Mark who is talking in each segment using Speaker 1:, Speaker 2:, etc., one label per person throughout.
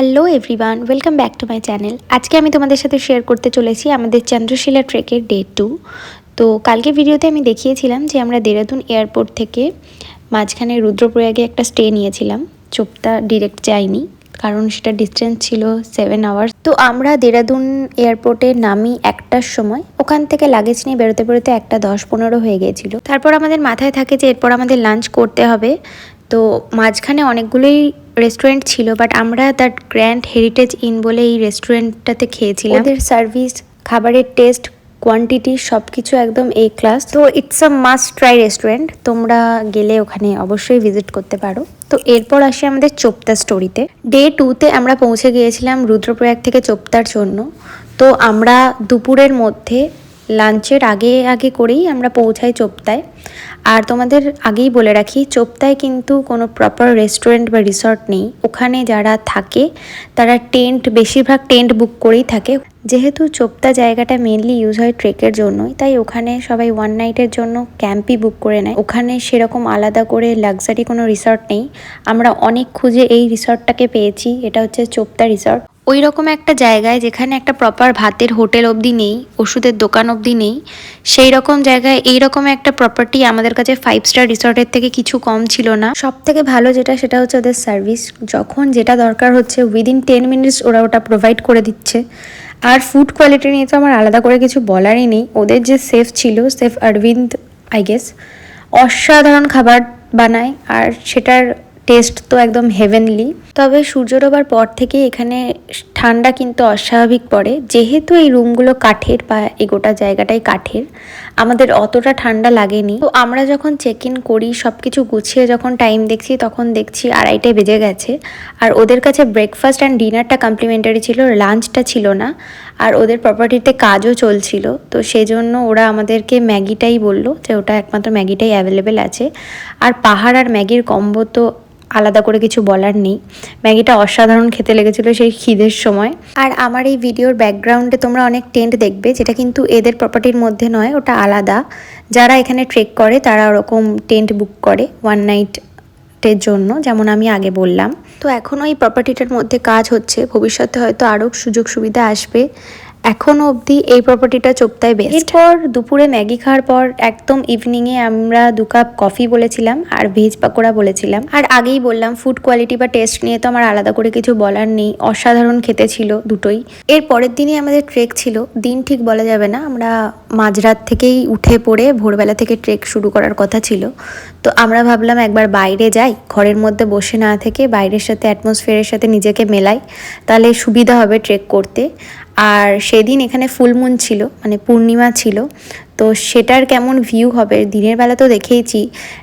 Speaker 1: Hello everyone, welcome back to my channel. আজকে আমি তোমাদের সাথে শেয়ার করতে চলেছি আমাদের চন্দ্রশিলা ট্রেকের ডে টু। তো কালকে ভিডিওতে আমি দেখিয়েছিলাম যে আমরা দেরাদুন এয়ারপোর্ট থেকে মাঝখানে রুদ্রপ্রয়াগে একটা স্টে নিয়েছিলাম। চোপতা ডিরেক্ট যাইনি, কারণ সেটা ডিস্টেন্স ছিল সেভেন আওয়ার্স তো আমরা দেরাদুন এয়ারপোর্টে নামি একটার সময়। ওখান থেকে লাগেজ নিয়ে বেরোতে বেরোতে একটা দশ পনেরো হয়ে গিয়েছিল। তারপর আমাদের মাথায় থাকে যে এরপর আমাদের লাঞ্চ করতে হবে। তো মাঝখানে অনেকগুলোই রেস্টুরেন্ট ছিল বাট আমরা দ্যাট গ্র্যান্ড হেরিটেজ ইন বলে এই রেস্টুরেন্টটাতে খেয়েছিলাম। ওদের সার্ভিস খাবারের টেস্ট কোয়ান্টিটি সব কিছু একদম এ ক্লাস তো it's a must try restaurant তোমরা গেলে ওখানে অবশ্যই ভিজিট করতে পারো। তো এরপর আসি আমাদের চোপতা স্টোরিতে ডে টুতে আমরা পৌঁছে গিয়েছিলাম রুদ্রপ্রয়াগ থেকে চোপতার জন্য। তো আমরা দুপুরের মধ্যে লাঞ্চের আগে আগে করেই আমরা পৌঁছাই চোপতায় আর তোমাদের আগেই বলে রাখি চোপতায় কিন্তু কোনো প্রপার রেস্টুরেন্ট বা রিসর্ট নেই। ওখানে যারা থাকে, তারা টেন্ট বেশিরভাগ টেন্ট বুক করেই থাকে। যেহেতু চোপতা জায়গাটা মেনলি ইউজ হয় ট্রেকের জন্যই, তাই ওখানে সবাই ওয়ান নাইটের জন্য ক্যাম্পই বুক করে নেয়। ওখানে সেরকম আলাদা করে লাক্সারি কোনো রিসর্ট নেই। আমরা অনেক খুঁজে এই রিসর্টটাকে পেয়েছি, এটা হচ্ছে চোপতা রিসর্ট ওই রকম একটা জায়গায় যেখানে একটা প্রপার ভাতের হোটেল অবধি নেই, ওষুধের দোকান অবধি নেই সেই রকম জায়গায় এই রকম একটা প্রপার্টি আমাদের কাছে ফাইভ স্টার রিসর্টের থেকে কিছু কম ছিল না। সব থেকে ভালো যেটা সেটা হচ্ছে ওদের সার্ভিস যখন যেটা দরকার হচ্ছে উইদিন টেন মিনিটস ওরা ওটা প্রোভাইড করে দিচ্ছে। আর ফুড কোয়ালিটি নিয়ে তো আমার আলাদা করে কিছু বলারই নেই। ওদের যে সেফ ছিল সেফ অরবিন্দ আই গেস অসাধারণ খাবার বানায়। আর সেটার টেস্ট তো একদম হেভেনলি তবে সূর্য ডোবার পর থেকে এখানে ঠান্ডা কিন্তু অস্বাভাবিক পড়ে। যেহেতু এই রুমগুলো কাঠের বা এই গোটা জায়গাটাই কাঠের, আমাদের অতটা ঠান্ডা লাগেনি। তো আমরা যখন চেক ইন করি সব কিছু গুছিয়ে যখন টাইম দেখছি, তখন দেখছি আড়াইটায় বেজে গেছে। আর ওদের কাছে ব্রেকফাস্ট অ্যান্ড ডিনারটা কমপ্লিমেন্টারি ছিল লাঞ্চটা ছিল না। আর ওদের প্রপার্টিতে কাজও চলছিল। তো সেজন্য ওরা আমাদেরকে ম্যাগিটাই বলল যে, ওটা একমাত্র ম্যাগিটাই অ্যাভেলেবেল আছে। আর পাহাড় আর ম্যাগির কম্বো তো আলাদা করে কিছু বলার নেই। ম্যাগিটা অসাধারণ খেতে লেগেছিলো সেই খিদের সময়। আর আমার এই ভিডিওর ব্যাকগ্রাউন্ডে তোমরা অনেক টেন্ট দেখবে, যেটা কিন্তু এদের প্রপার্টির মধ্যে নয়, ওটা আলাদা। যারা এখানে ট্রেক করে, তারা ওরকম টেন্ট বুক করে ওয়ান নাইট টের জন্য, যেমন আমি আগে বললাম। তো এখনও এই প্রপার্টিটার মধ্যে কাজ হচ্ছে, ভবিষ্যতে হয়তো আরও সুযোগ সুবিধা আসবে। এখনও অবধি এই প্রপার্টিটা চোপতায় বেস্ট এরপর দুপুরে ম্যাগি খাওয়ার পর একদম ইভিনিংয়ে আমরা দু কাপ কফি বলেছিলাম আর ভেজ পাকোড়া বলেছিলাম। আর আগেই বললাম ফুড কোয়ালিটি বা টেস্ট নিয়ে তো আমার আলাদা করে কিছু বলার নেই। অসাধারণ খেতে ছিল দুটোই। এর পরের দিনই আমাদের ট্রেক ছিল। দিন ঠিক বলা যাবে না। আমরা মাঝরাত থেকেই উঠে পড়ে ভোরবেলা থেকে ট্রেক শুরু করার কথা ছিল। তো আমরা ভাবলাম একবার বাইরে যাই। ঘরের মধ্যে বসে না থেকে বাইরের সাথে অ্যাটমসফিয়ারের সাথে নিজেকে মেলাই। তাহলে সুবিধা হবে ট্রেক করতে। আর সেদিন এখানে ফুলমুন ছিল মানে পূর্ণিমা ছিল। তো সেটার কেমন ভিউ হবে? দিনের বেলা তো দেখেইছি,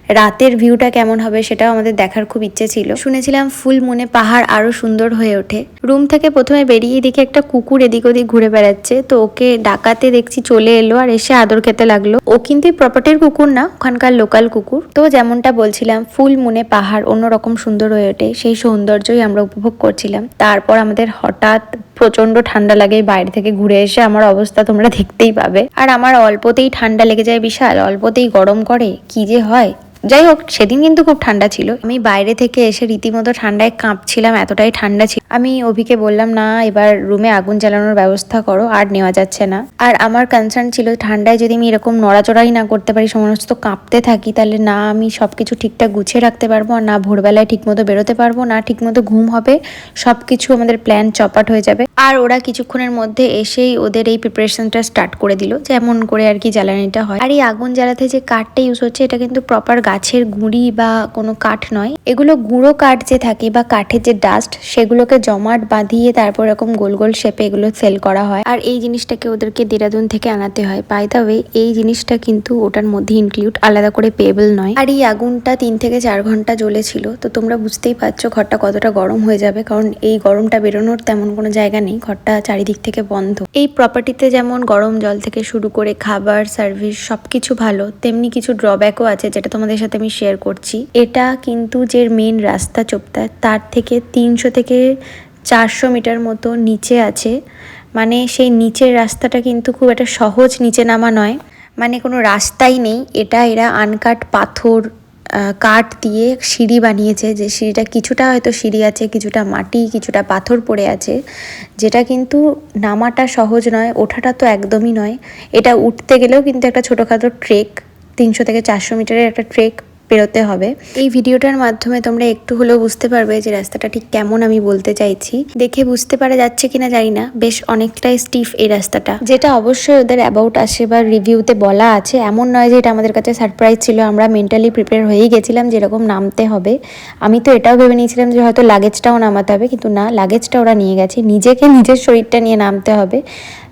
Speaker 1: রাতের ভিউটা কেমন হবে সেটাও আমাদের দেখার খুব ইচ্ছে ছিল। শুনেছিলাম ফুল মুনে পাহাড় আরও সুন্দর হয়ে ওঠে। রুম থেকে প্রথমে বেরিয়ে দেখি একটা কুকুর এদিক ওদিক ঘুরে বেড়াচ্ছে। তো ওকে ডাকাতে দেখছি চলে এলো আর এসে আদর খেতে লাগল। ও কিন্তু প্রপার্টির কুকুর না, ওখানকার লোকাল কুকুর। তো যেমনটা বলছিলাম, ফুল মুনে পাহাড় অন্যরকম সুন্দর হয়ে ওঠে। সেই সৌন্দর্যই আমরা উপভোগ করছিলাম। তারপর আমাদের হঠাৎ প্রচণ্ড ঠান্ডা লাগে, বাইরে থেকে ঘুরে এসে আমার অবস্থা তোমরা দেখতেই পাবে। আর আমার অল্পতেই ঠান্ডা লেগে যায় বিশাল, অল্পতেই গরম করে, কি যে হয়। যাই হোক, সেদিন কিন্তু খুব ঠান্ডা ছিল। আমি বাইরে থেকে এসে রীতিমতো ঠান্ডায় কাঁপছিলাম, এতটাই ঠান্ডা ছিল। আমি অভিকে বললাম, না, এবার রুমে আগুন জ্বালানোর ব্যবস্থা করো, আর নেওয়া যাচ্ছে না। আর আমার কনসার্ন ছিল ঠান্ডায় যদি আমি এরকম নড়াচড়াই না করতে পারি, সমস্ত কাঁপতে থাকি, তাহলে না আমি সব কিছু ঠিকঠাক গুছিয়ে রাখতে পারব, আর না ভোরবেলায় ঠিকমতো বেরোতে পারব, না ঠিকমতো ঘুম হবে সব কিছু আমাদের প্ল্যান চপাট হয়ে যাবে। আর ওরা কিছুক্ষণের মধ্যে এসেই ওদের এই প্রিপারেশনটা স্টার্ট করে দিল যেমন করে আর কি জ্বালানিটা হয়। আর এই আগুন জ্বালাতে যে কাঠটা ইউজ হচ্ছে, এটা কিন্তু প্রপার গাছের গুঁড়ি বা কোনো কাঠ নয়। এগুলো গুঁড়ো কাঠ যে থাকে বা কাঠের যে ডাস্ট সেগুলোকে জমাট বাঁধিয়ে তারপর এরকম গোল গোল শেপে এগুলো সেল করা হয়। আর এই জিনিসটাকে ওদেরকে দেরাদুন থেকে আনাতে হয়। বাই দ্য ওয়ে এই জিনিসটা কিন্তু ওটার মধ্যে ইনক্লুড আলাদা করে পেয়েবল নয়। আর এই আগুনটা তিন থেকে চার ঘণ্টা জ্বলেছিল। তো তোমরা বুঝতেই পারছ, ঘরটা কতটা গরম হয়ে যাবে। কারণ এই গরমটা বেরোনোর তেমন কোনো জায়গা নেই। ঘরটা চারিদিক থেকে বন্ধ। এই প্রপার্টিতে যেমন গরম জল থেকে শুরু করে খাবার সার্ভিস সবকিছু ভালো, তেমনি কিছু ড্রব্যাকও আছে যেটা তোমাদের সাথে আমি শেয়ার করছি। এটা কিন্তু যে মেন রাস্তা চোপতা তার থেকে তিনশো থেকে চারশো মিটার মতো নিচে আছে। মানে সেই নিচের রাস্তাটা কিন্তু খুব একটা সহজ নিচে নামা নয়। মানে কোনো রাস্তাই নেই। এটা এরা আনকাট পাথর কাঠ দিয়ে সিঁড়ি বানিয়েছে। যে সিঁড়িটা কিছুটা হয়তো সিঁড়ি আছে, কিছুটা মাটি, কিছুটা পাথর পড়ে আছে। যেটা কিন্তু নামাটা সহজ নয়, ওঠাটা তো একদমই নয়। এটা উঠতে গেলেও কিন্তু একটা ছোটোখাটো ট্রেক, তিনশো থেকে চারশো মিটারের একটা ট্রেক পেরোতে হবে। এই ভিডিওটার মাধ্যমে তোমরা একটু হলেও বুঝতে পারবে যে রাস্তাটা ঠিক কেমন আমি বলতে চাইছি। দেখে বুঝতে পারা যাচ্ছে কিনা জানি না, বেশ অনেকটাই স্টিফ এই রাস্তাটা। যেটা অবশ্যই ওদের অ্যাবাউট আসে বা রিভিউতে বলা আছে, এমন নয় যে এটা আমাদের কাছে সারপ্রাইজ ছিল, আমরা মেন্টালি প্রিপেয়ার হয়েই গেছিলাম যেরকম নামতে হবে। আমি তো এটাও ভেবে নিয়েছিলাম যে হয়তো লাগেজটাও নামাতে হবে, কিন্তু না লাগেজটা ওরা নিয়ে গেছে। নিজেকে নিজের শরীরটা নিয়ে নামতে হবে।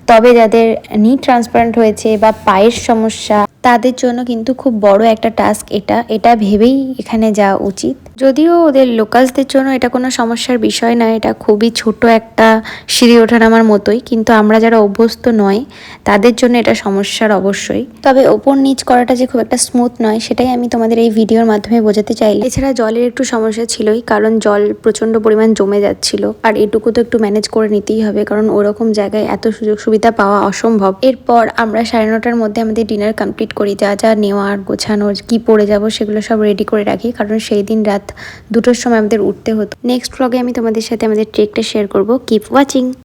Speaker 1: তবে যাদের নি ট্রান্সপারেন্ট হয়েছে বা পায়ের সমস্যা তাদের জন্য কিন্তু খুব বড় একটা টাস্ক এটা। এটা ভেবেই এখানে যাওয়া উচিত। যদিও ওদের লোকালসদের জন্য এটা কোনো সমস্যার বিষয় নয় এটা খুবই ছোট একটা সিঁড়ি ওঠানামার মতোই, কিন্তু আমরা যারা অভ্যস্ত নয়, তাদের জন্য এটা সমস্যার অবশ্যই। তবে ওপর নিচ করাটা যে খুব একটা স্মুথ নয়, সেটাই আমি তোমাদের এই ভিডিওর মাধ্যমে বোঝাতে চাইলাম। এছাড়া জলের একটু সমস্যা ছিলই, কারণ জল প্রচণ্ড পরিমাণ জমে যাচ্ছিল, আর এটুকু তো একটু ম্যানেজ করে নিতেই হবে, কারণ ওরকম জায়গায় এত সুযোগ সুবিধা পাওয়া অসম্ভব। এরপর আমরা সাড়ে নটার মধ্যে আমাদের ডিনার কমপ্লিট করি, যা যা নেওয়ার, গোছানোর, কি পড়ে যাব সেগুলো সব রেডি করে রাখি, কারণ সেই দিন রাত দুটোর সময় আমাদের উঠতে হতো। নেক্সট ব্লগে আমি তোমাদের সাথে আমাদের ট্রেকটা শেয়ার করব। Keep watching